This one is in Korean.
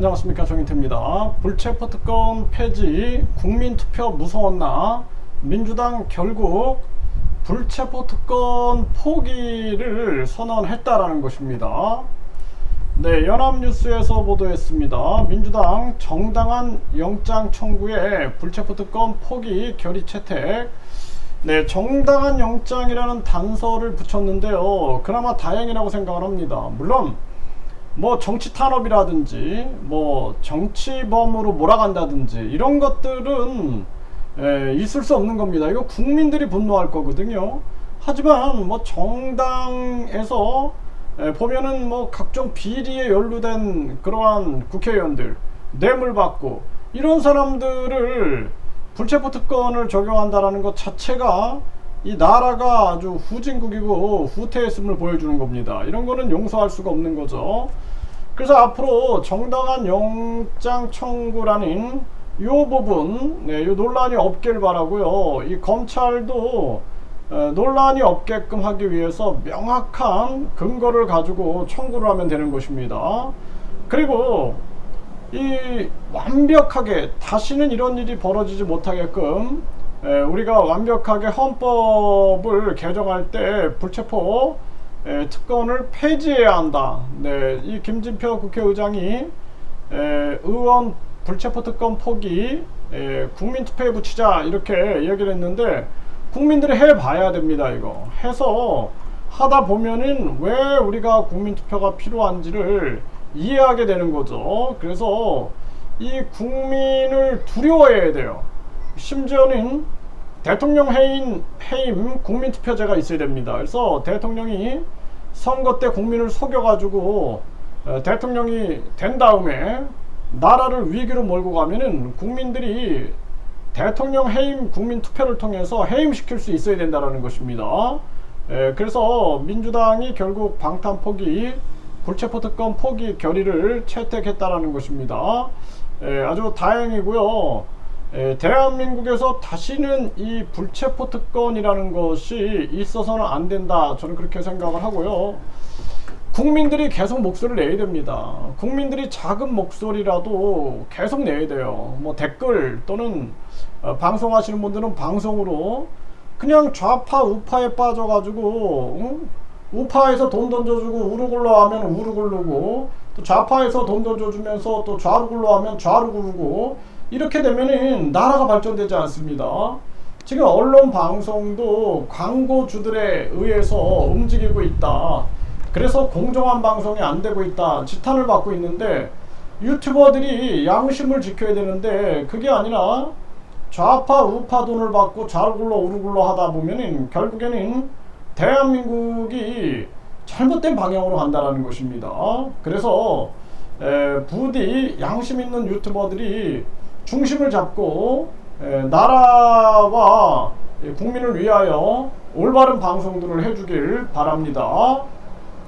안녕하십니까 정인태입니다. 불체포 특권 폐지 국민투표 무서웠나 민주당 결국 불체포 특권 포기를 선언했다라는 것입니다. 네, 연합뉴스에서 보도했습니다. 민주당 정당한 영장 청구에 불체포 특권 포기 결의 채택. 네, 정당한 영장이라는 단서를 붙였는데요. 그나마 다행이라고 생각을 합니다. 물론 뭐 정치 탄압이라든지 뭐 정치범으로 몰아간다든지 이런 것들은 에, 있을 수 없는 겁니다. 이거 국민들이 분노할 거거든요. 하지만 뭐 정당에서 에, 보면은 뭐 각종 비리에 연루된 그러한 국회의원들 뇌물 받고 이런 사람들을 불체포 특권을 적용한다라는 것 자체가 이 나라가 아주 후진국이고 후퇴했음을 보여주는 겁니다. 이런 거는 용서할 수가 없는 거죠. 그래서 앞으로 정당한 영장 청구라는 요 부분, 네, 요 논란이 없길 바라고요. 이 검찰도 에, 논란이 없게끔 하기 위해서 명확한 근거를 가지고 청구를 하면 되는 것입니다. 그리고 이 완벽하게 다시는 이런 일이 벌어지지 못하게끔 에, 우리가 완벽하게 헌법을 개정할 때 불체포 에, 특권을 폐지해야 한다. 네, 이 김진표 국회의장이 에, 의원 불체포 특권 포기 에, 국민 투표에 붙이자 이렇게 얘기를 했는데 국민들이 해봐야 됩니다. 이거 해서 하다 보면은 왜 우리가 국민 투표가 필요한지를 이해하게 되는 거죠. 그래서 이 국민을 두려워해야 돼요. 심지어는 대통령 해임, 해임 국민투표제가 있어야 됩니다. 그래서 대통령이 선거 때 국민을 속여가지고 어, 대통령이 된 다음에 나라를 위기로 몰고 가면은 국민들이 대통령 해임 국민 투표를 통해서 해임시킬 수 있어야 된다는 것입니다. 에, 그래서 민주당이 결국 방탄 포기 불체포 특권 포기 결의를 채택했다라는 것입니다. 에, 아주 다행이고요. 에, 대한민국에서 다시는 이 불체포 특권이라는 것이 있어서는 안 된다. 저는 그렇게 생각을 하고요. 국민들이 계속 목소리를 내야 됩니다. 국민들이 작은 목소리라도 계속 내야 돼요. 뭐 댓글 또는 어, 방송하시는 분들은 방송으로 그냥 좌파 우파에 빠져가지고 응? 우파에서 돈 던져주고 우르 굴러 하면 우르 굴르고 또 좌파에서 돈 던져주면서 또 좌로 굴러 하면 좌로 굴르고 이렇게 되면은 나라가 발전되지 않습니다. 지금 언론 방송도 광고주들에 의해서 움직이고 있다. 그래서 공정한 방송이 안 되고 있다. 지탄을 받고 있는데 유튜버들이 양심을 지켜야 되는데 그게 아니라 좌파 우파 돈을 받고 좌로 굴러 우르 굴러 하다 보면은 결국에는 대한민국이 잘못된 방향으로 간다라는 것입니다. 그래서 에, 부디 양심 있는 유튜버들이 중심을 잡고 에, 나라와 국민을 위하여 올바른 방송들을 해주길 바랍니다.